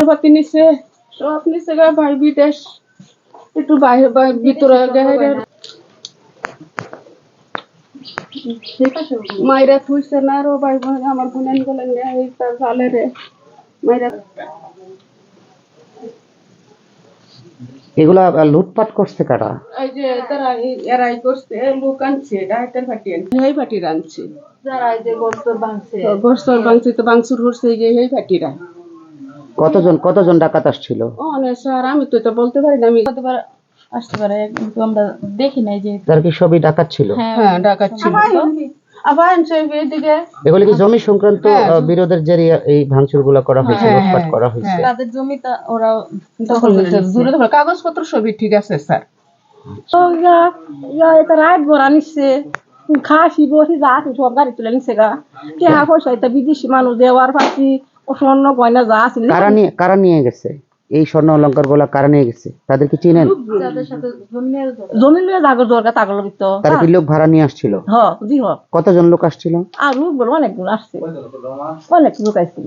ঘর পাতি নিছে সব নিছে গা ভাই বিদেশ একটু বাইরে ভিতরে গেছে মাইরা থুইছে না রো ভাই বোন আমার বোনেন গেলেন এই তার সালে রে। মাইরা এগুলা লুটপাট করছে কারা? এই যে তারা এরাই করছে লোক আনছে ডাইটার ফাটি আনছে। এই ফাটি রানছে যারা এই যে বস্তর ভাঙছে। বস্তর বাংছে তো বাংসুর করছে এই যে এই ফাটিরা। কতজন কতজন ডাকাত আসছিল? না স্যার আমি তো এটা বলতে পারি না আমি হতে পারে আসতে পারে কিন্তু আমরা দেখি নাই যে তার কি সবই ডাকাত ছিল? হ্যাঁ ডাকাত ছিল। আবার এদিকে। এগুলি কি জমি সংক্রান্ত বিরোধের জেরিয়া এই ভাঙচুরগুলা করা হয়েছে হ্যাঁ, লুটপাট হ্যাঁ, করা হয়েছে? তাদের জমিটা ওরা দখল করছে জোরে দখল। কাগজপত্র সবই ঠিক আছে স্যার। এটা রাত ভরা নিচ্ছে। খাসি বসি যা আছে সব গাড়ি তুলে নিচ্ছে গা। টেহা পয়সা এটা বিদেশি মানুষ দেওয়ার পাচ্ছি স্বর্ণ গয়না যা আছে কারা নিয়ে কারা নিয়ে গেছে? এই স্বর্ণ অলংকারগুলা কারা নিয়ে গেছে? তাদের কি চিনেন? যাদের সাথে জমি নিয়ে জাগর দরকার তাগর তো। তারা কি লোক ভাড়া নিয়ে আসছিল? হ জি হ। কতজন লোক আসছিল? আর লোক বলো অনেক গুণ আসছে। অনেক লোক আসছিল।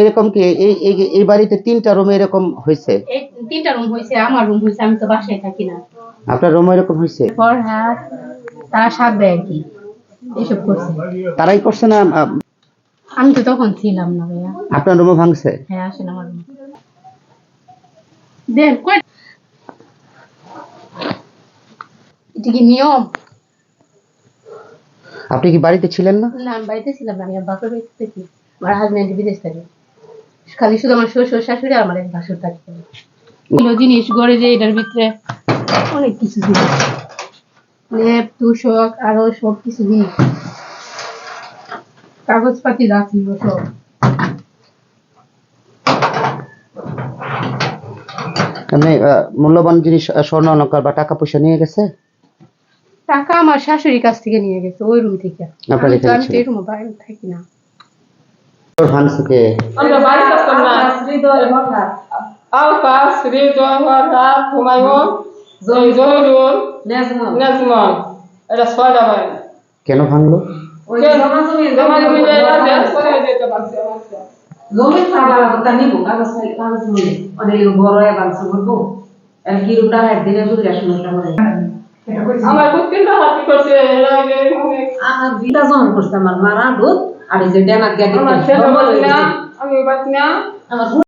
এরকম কি? এই এই- বাড়িতে তিনটা রুমে এরকম হয়েছে? তিনটা রুম হয়েছে আমার রুম হয়েছে আমি তো বাসায় থাকি না। আপনার রুমে এরকম হয়েছে? হ্যাঁ তারা শাক দেয় আর কি এসব করছে। তারাই করছে না আমি তো তখন ছিলাম না ভাইয়া। আপনার রুমে ভাঙছে? হ্যাঁ আসেন আমার রুম। দেন এটা কি নিয়ম। আপনি কি বাড়িতে ছিলেন না? না আমি বাড়িতে ছিলাম না আমি আমার বাপের বাড়িতে থাকি। আমার হাজব্যান্ড বিদেশ থাকে। খালি শুধু আমার শ্বশুর শাশুড়ি আমার এক ভাসুর থাকে। এগুলো জিনিস গড়ে যে এটার ভিতরে অনেক কিছু জিনিস। লেপ তুষক আরও সব কিছু জিনিস। কাগজপাতি রাখছিল সব এমনি মূল্যবান জিনিস স্বর্ণ অলংকার বা টাকা পয়সা নিয়ে গেছে? টাকা আমার শাশুড়ির কাছ থেকে নিয়ে গেছে ওই রুম থেকে। আপনার আমি তো এখানে আমি এই রুমে বাইরে থাকি না। হৃদয় হঠাৎ হুমায়ুন জহিরুল এটা ছয়টা কেন ভাঙলো? জমা খাবার কথা নিব কাগজ কাগজ নিলে অনেক বড় এবার করব। আর কি রুটা হাত দিলে বুঝলে পারে আমার কুত্তিনটা হাতি করছে অনেক আমার বিটা জন করছে আমার মারা দুধ আর এই যে ডেনার গেটে আমার ছেলে বাচ্চা আমি বাচ্চা আমার